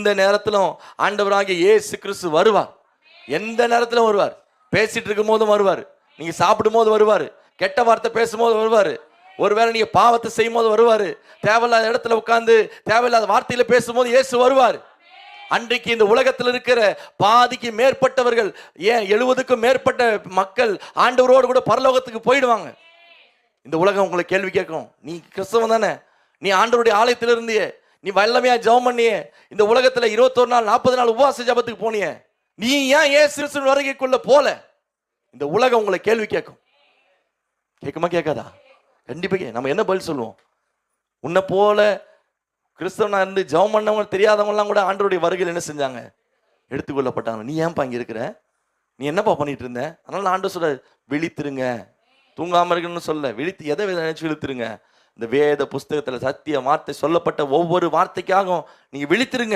எந்த நேரத்திலும் ஆண்டவராகிய ஏசு கிறிஸ்து வருவார். எந்த நேரத்திலும் வருவார். பேசிட்டு இருக்கும் போதும் வருவார். நீங்க சாப்பிடும் போது வருவார். கெட்ட வார்த்தை பேசும்போது வருவார். ஒருவேளை நீங்க பாவத்தை செய்யும் போது வருவார். தேவையில்லாத இடத்துல உட்காந்து தேவையில்லாத வார்த்தையில பேசும்போது இயேசு வருவார். அன்றைக்கு இந்த உலகத்தில் இருக்கிற பாதிக்கு மேற்பட்டவர்கள் ஏன் எழுபதுக்கும் மேற்பட்ட மக்கள் ஆண்டவரோடு கூட பரலோகத்துக்கு போயிடுவாங்க. இந்த உலகம் உங்களை கேள்வி கேட்கும். நீ கிறிஸ்தவன் தானே. நீ ஆண்டவருடைய ஆலயத்தில் இருந்தியே நீ வல்லமையா ஜெபம் பண்ணியே. இந்த உலகத்துல இருபத்தொரு நாள் நாற்பது நாள் உபவாச ஜபத்துக்கு போனிய. நீ ஏன் ஏன் சிறுசு வருகைக்குள்ள போல? இந்த உலகம் உங்களை கேள்வி கேட்கும். கேட்குமா கேட்காதா? கண்டிப்பா நம்ம என்ன பதில் சொல்லுவோம்? உன்னை போல கிறிஸ்தவனா இருந்து ஜெபம் பண்ணவங்க தெரியாதவங்கலாம் கூட ஆண்டருடைய வருகையில் என்ன செஞ்சாங்க? எடுத்துக்கொள்ளப்பட்டாங்க. நீ ஏன்பா இங்க இருக்கிற? நீ என்னப்பா பண்ணிட்டு இருந்த? அதனால ஆண்டு சொல்ல விழித்திருங்க. தூங்காம இருக்கணும்னு சொல்ல விழித்து எதை நினைச்சு விழுத்துருங்க? இந்த வேத புஸ்தகத்தில் சத்திய வார்த்தை சொல்லப்பட்ட ஒவ்வொரு வார்த்தைக்காகவும் நீங்க விழித்திருங்க.